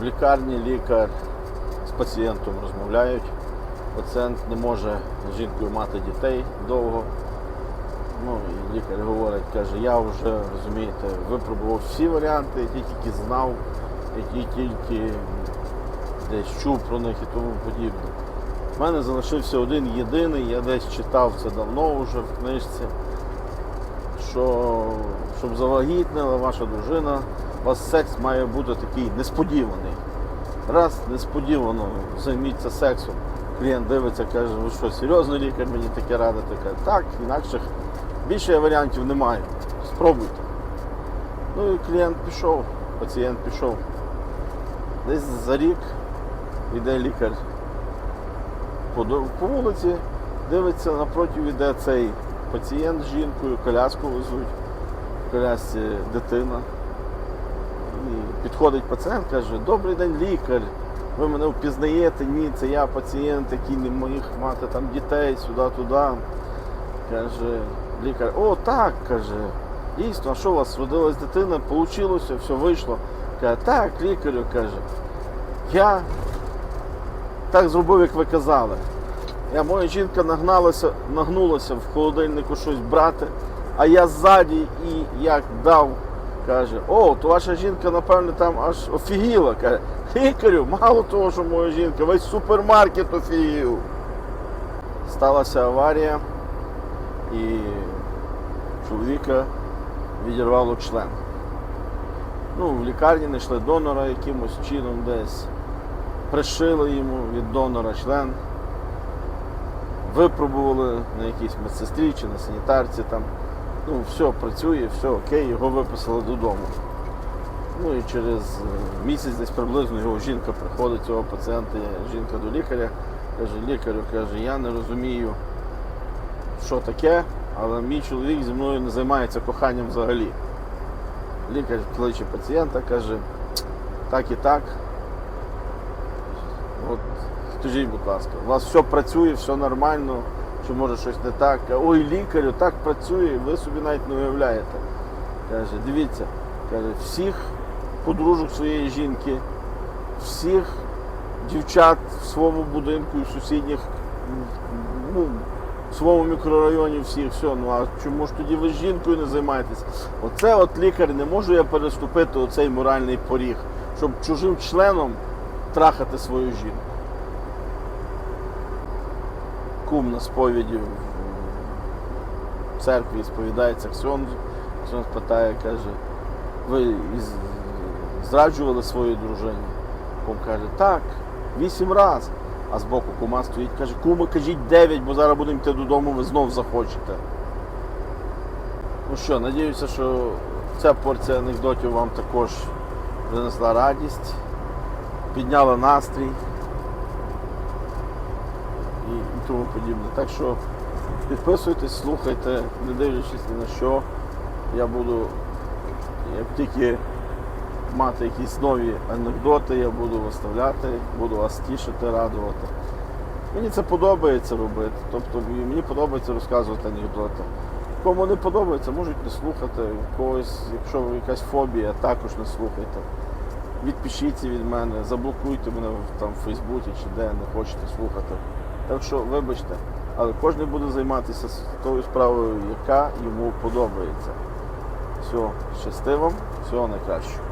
в лікарні лікар з пацієнтом розмовляють. Пацієнт не може з жінкою мати дітей довго. Ну, і лікар говорить, каже, я вже розумієте, випробував всі варіанти, які тільки знав, які тільки десь чув про них і тому подібне. У мене залишився один єдиний, я десь читав це давно вже в книжці, що щоб завагітнила ваша дружина, у вас секс має бути такий несподіваний. Раз несподівано займіться сексом, клієнт дивиться, каже, ви що, серйозно лікар мені таке радите? Каже, так, інакше більше варіантів немає. Спробуйте. Ну і клієнт пішов, пацієнт пішов. Десь за рік йде лікар по, по вулиці, дивиться, напроти йде цей пацієнт з жінкою, коляску везуть, в колясці дитина. І підходить пацієнт, каже, добрий день, лікар. Ви мене впізнаєте? Ні, це я пацієнт, який не міг мати там дітей сюди-туди. Каже, лікар, о, так, каже, дійсно, а що у вас родилась дитина, получилося, все вийшло. Каже, так, лікарю, каже, я так зробив, як ви казали. Я, моя жінка нагналася, нагнулася в холодильнику щось брати, а я ззаді і як дав, каже, о, то ваша жінка, напевне, там аж офігіла. Каже, лікарю, мало того, що моя жінка, весь супермаркет офігів. Сталася аварія і чоловіка відірвало член. Ну, в лікарні знайшли донора якимось чином десь. Пришили йому від донора член. Випробували на якійсь медсестрі чи на санітарці там. Ну, все працює, все окей, його виписали додому. Ну і через е, місяць десь приблизно його жінка приходить цього пацієнта, жінка до лікаря, каже, лікарю, каже, я не розумію, що таке, але мій чоловік зі мною не займається коханням взагалі. Лікар кличе пацієнта, каже, так і так. От, скажіть, будь ласка, у вас все працює, все нормально, чи може щось не так? Ой, лікарю, так працює, ви собі навіть не уявляєте. Каже, дивіться, каже, всіх подружок своєї жінки, всіх дівчат в своєму будинку і в сусідніх, ну, в своєму мікрорайоні всіх, все, ну а чому ж тоді ви з жінкою не займаєтесь? Оце от лікар, не можу я переступити оцей моральний поріг, щоб чужим членом трахати свою жінку. Кум на сповіді в церкві сповідається Ксьондзу. Ксьондз питає, каже, ви зраджували свою дружині? Кум каже, так, вісім разів. А збоку кума стоїть, каже, кума, кажіть дев'ять, бо зараз будемо йти додому, ви знов захочете. Ну що, надіюся, що ця порція анекдотів вам також принесла радість, підняла настрій і, тому подібне. Так що підписуйтесь, слухайте, не дивлячись ні на що. Я буду, як тільки мати якісь нові анекдоти, я буду виставляти, буду вас тішити, радувати. Мені це подобається робити. Тобто мені подобається розказувати анекдоти. Кому не подобається, можуть не слухати. Когось, якщо якась фобія, також не слухайте. Відпишіться від мене, заблокуйте мене там в Фейсбуці чи де не хочете слухати. Так що, вибачте, але кожен буде займатися тою справою, яка йому подобається. Все, щасти всього найкращого.